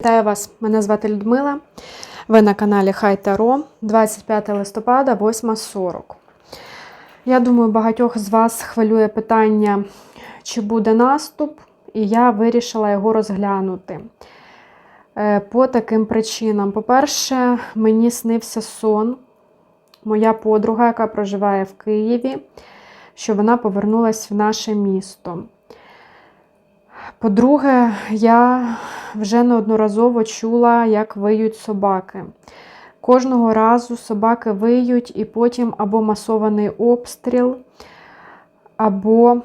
Вітаю вас! Мене звати Людмила. Ви на каналі Хай Таро 25 листопада, 8.40. Я думаю, багатьох з вас хвилює питання, чи буде наступ, і я вирішила його розглянути. Е, По таким причинам. По-перше, мені снився сон. Моя подруга, яка проживає в Києві, що вона повернулася в наше місто. По-друге, я вже неодноразово чула, як виють собаки. Кожного разу собаки виють, і потім або масований обстріл, або,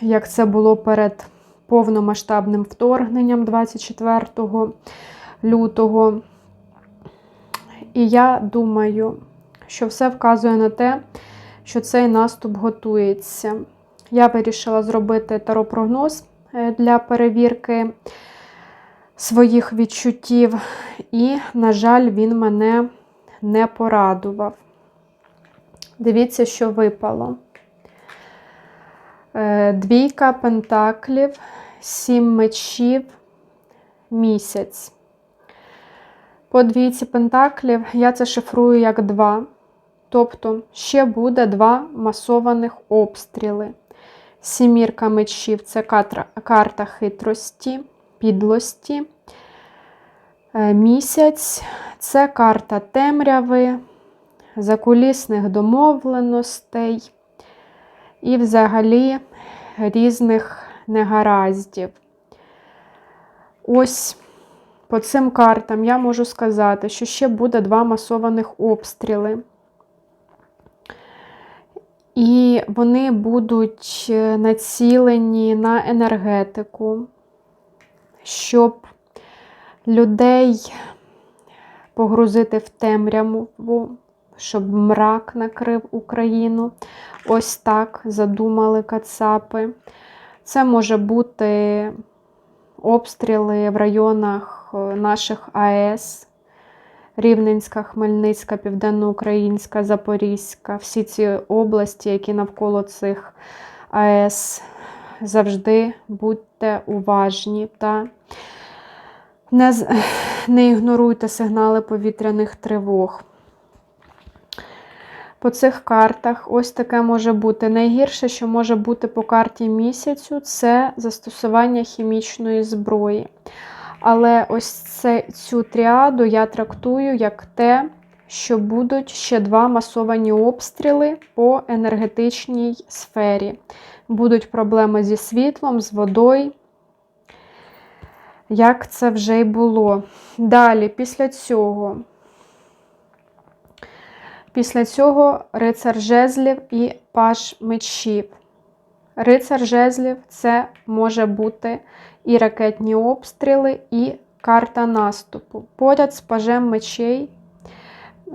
як це було перед повномасштабним вторгненням 24 лютого. І я думаю, що все вказує на те, що цей наступ готується. Я вирішила зробити таропрогноз для перевірки своїх відчуттів, і, на жаль, він мене не порадував. Дивіться, що випало. Е, Двійка пентаклів, сім мечів, місяць. По двійці пентаклів я це шифрую як два. Тобто ще буде два масованих обстріли. Сімірка мечів це карта хитрості, підлості. Е, Місяць це карта темряви, закулісних домовленостей і взагалі різних негараздів. Ось по цим картам я можу сказати, що ще буде два масованих обстріли. І вони будуть е, націлені на енергетику, щоб людей погрузити в темряву, щоб мрак накрив Україну. Ось так задумали кацапи. Це може бути обстріли в районах е, наших АЕС. Рівненська, Хмельницька, Південноукраїнська, Запорізька, всі ці області, які навколо цих АЕС, завжди будьте уважні та не, не ігноруйте сигнали повітряних тривог. По цих картах ось таке може бути. Найгірше, що може бути по карті місяцю, це застосування хімічної зброї. Але ось це, цю тріаду я трактую як те, що будуть ще два масовані обстріли по енергетичній сфері. Будуть проблеми зі світлом, з водою, як це вже й було. Далі, після цього. Після цього рицар жезлів і паж мечів. Рицар жезлів це може бути і ракетні обстріли, і карта наступу. Поряд з пажем мечей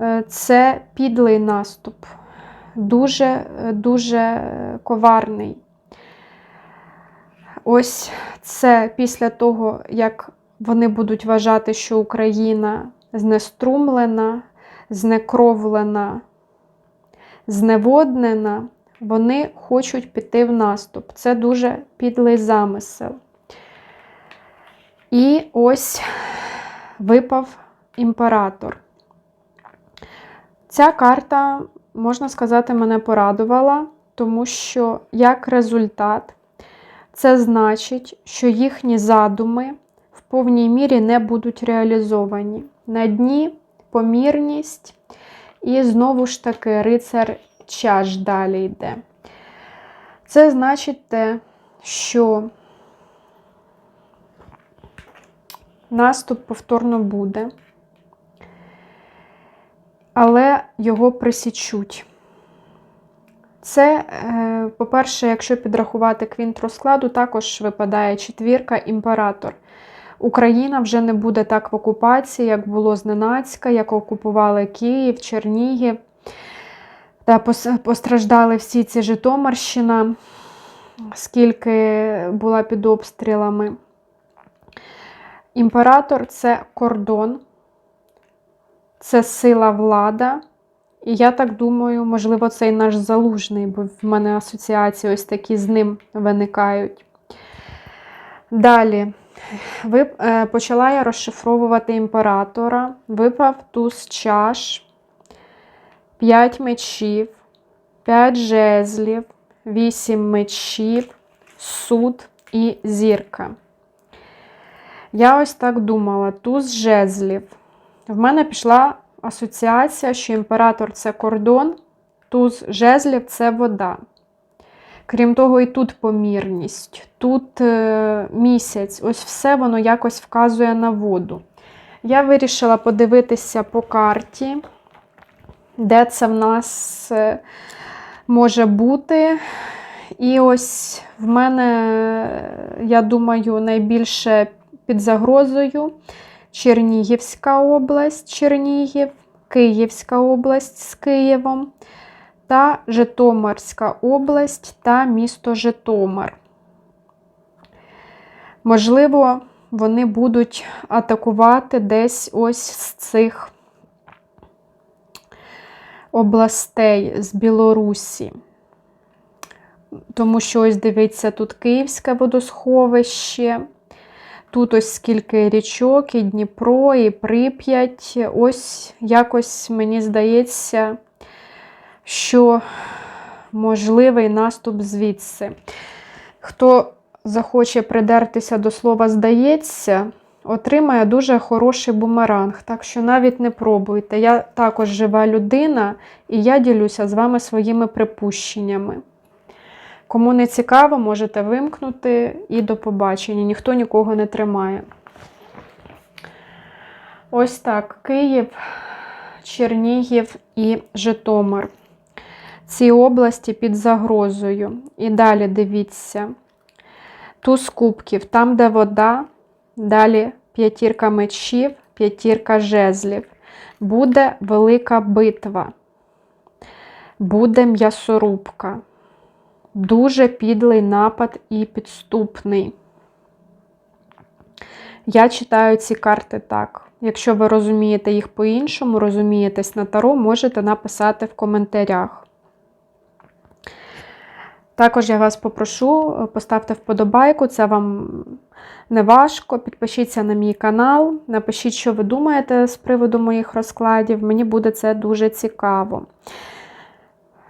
е, це підлий наступ, дуже, дуже коварний. Ось це після того, як вони будуть вважати, що Україна знеструмлена, знекровлена, зневоднена, вони хочуть піти в наступ. Це дуже підлий замисел. І ось випав імператор. Ця карта, можна сказати, мене порадувала, тому що як результат, це значить, що їхні задуми в повній мірі не будуть реалізовані. На дні помірність, і знову ж таки рицар чаш далі йде. Це значить те, що наступ повторно буде, але його присічуть. Це, е, по-перше, якщо підрахувати квінт розкладу, також випадає четвірка імператор. Україна вже не буде так в окупації, як було зненацька, як окупували Київ, Чернігів. Та постраждали всі ці Житомирщина, скільки була під обстрілами. Імператор це кордон, це сила влада. І я так думаю, можливо, це і наш залужний, бо в мене асоціації ось такі з ним виникають. Далі, Ви, е, почала я розшифровувати імператора. Випав туз чаш, 5 мечів, 5 жезлів, 8 мечів, суд і зірка. Я ось так думала: туз жезлів. В мене пішла асоціація, що імператор це кордон, туз жезлів це вода. Крім того, і тут помірність, тут е, місяць, ось все воно якось вказує на воду. Я вирішила подивитися по карті, де це в нас е, може бути. І ось в мене, я думаю, найбільше під загрозою Чернігівська область, Чернігів, Київська область з Києвом та Житомирська область та місто Житомир. Можливо, вони будуть атакувати десь ось з цих областей з Білорусі. Тому що, ось дивіться, тут Київське водосховище, тут ось скільки річок, і Дніпро, і Прип'ять. Ось якось мені здається, що можливий наступ звідси. Хто захоче придертися до слова здається, отримає дуже хороший бумеранг. Так що навіть не пробуйте. Я також жива людина, і я ділюся з вами своїми припущеннями. Кому не цікаво, можете вимкнути і до побачення. Ніхто нікого не тримає. Ось так: Київ, Чернігів і Житомир. Ці області під загрозою. І далі дивіться. Туз кубків, там, де вода, далі п'ятірка мечів, п'ятірка жезлів. Буде велика битва, буде м'ясорубка. Дуже підлий напад і підступний. Я читаю ці карти так. Якщо ви розумієте їх по-іншому, розумієтесь на таро, можете написати в коментарях. Також я вас попрошу, поставте вподобайку, це вам не важко. Підпишіться на мій канал, напишіть, що ви думаєте з приводу моїх розкладів. Мені буде це дуже цікаво.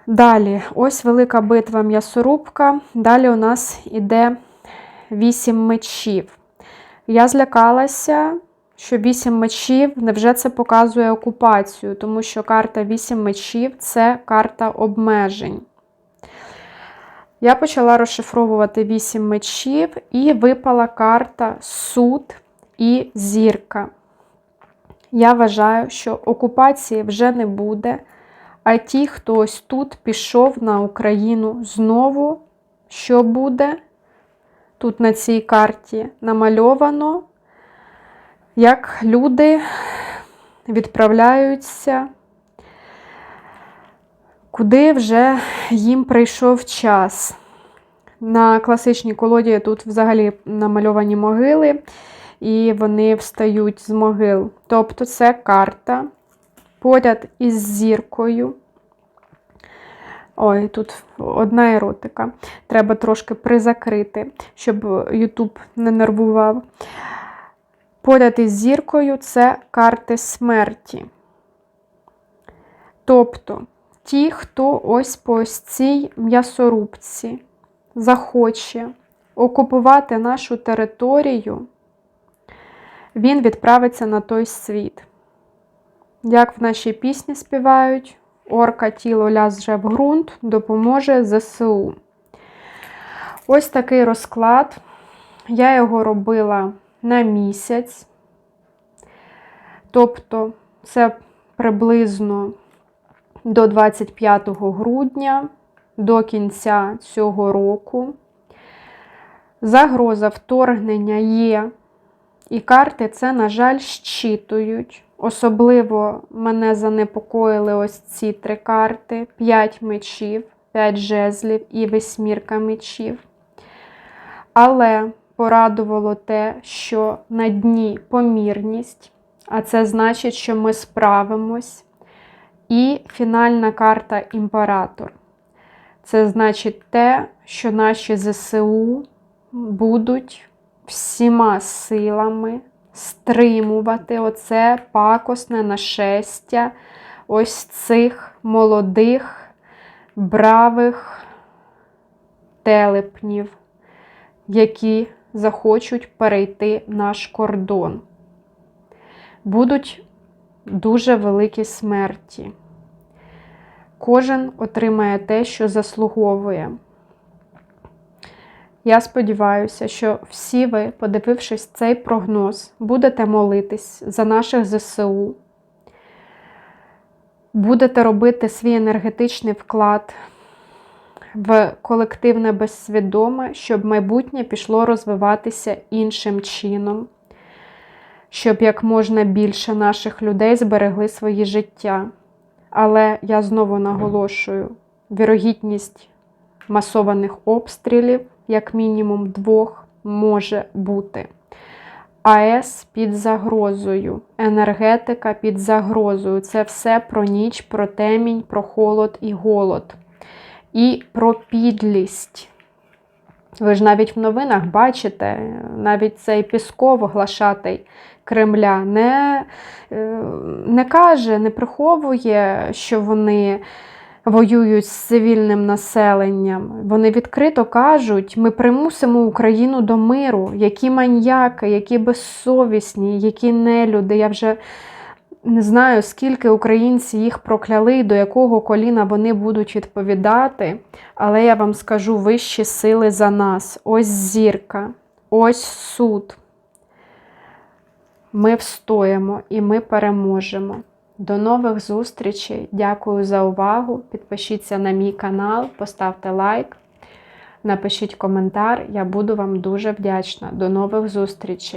Далі, ось велика битва м'ясорубка. Далі у нас іде 8 мечів. Я злякалася, що 8 мечів, невже це показує окупацію, тому що карта 8 мечів це карта обмежень. Я почала розшифровувати 8 мечів, і випала карта суд і зірка. Я вважаю, що окупації вже не буде. А ті, хто ось тут пішов на Україну знову, що буде? Тут на цій карті намальовано, як люди відправляються, куди вже їм прийшов час. На класичній колоді тут взагалі намальовані могили, і вони встають з могил. Тобто це карта поряд із зіркою. Ой, тут одна еротика. Треба трошки призакрити, щоб YouTube не нервував. Поряд із зіркою це карти смерті. Тобто, ті, хто ось по ось цій м'ясорубці захоче окупувати нашу територію, він відправиться на той світ. Як в нашій пісні співають, орка тіло ляже в ґрунт, допоможе ЗСУ. Ось такий розклад. Я його робила на місяць. Тобто, це приблизно до 25 грудня, до кінця цього року. Загроза вторгнення є, і карти це, на жаль, щитують. Особливо мене занепокоїли ось ці три карти: 5 мечів, 5 жезлів і восьмірка мечів. Але порадувало те, що на дні помірність, а це значить, що ми справимось. І фінальна карта імператор. Це значить те, що наші ЗСУ будуть всіма силами стримувати оце пакосне нашестя ось цих молодих, бравих телепнів, які захочуть перейти наш кордон. Будуть дуже великі смерті. Кожен отримає те, що заслуговує. Я сподіваюся, що всі ви, подивившись цей прогноз, будете молитись за наших ЗСУ, будете робити свій енергетичний вклад в колективне безсвідоме, щоб майбутнє пішло розвиватися іншим чином, щоб як можна більше наших людей зберегли свої життя. Але я знову наголошую: вірогідність масованих обстрілів, як мінімум двох, може бути. АЕС під загрозою, енергетика під загрозою. Це все про ніч, про темінь, про холод і голод. І про підлість. Ви ж навіть в новинах бачите, навіть цей Пісков, глашатий Кремля, не, е, не каже, не приховує, що вони воюють з цивільним населенням. Вони відкрито кажуть, ми примусимо Україну до миру, які маньяки, які безсовісні, які нелюди. Я вже не знаю, скільки українці їх прокляли, до якого коліна вони будуть відповідати. Але я вам скажу вищі сили за нас. Ось зірка, ось суд. Ми встоїмо і ми переможемо. До нових зустрічей. Дякую за увагу. Підпишіться на мій канал, поставте лайк, напишіть коментар. Я буду вам дуже вдячна. До нових зустрічей!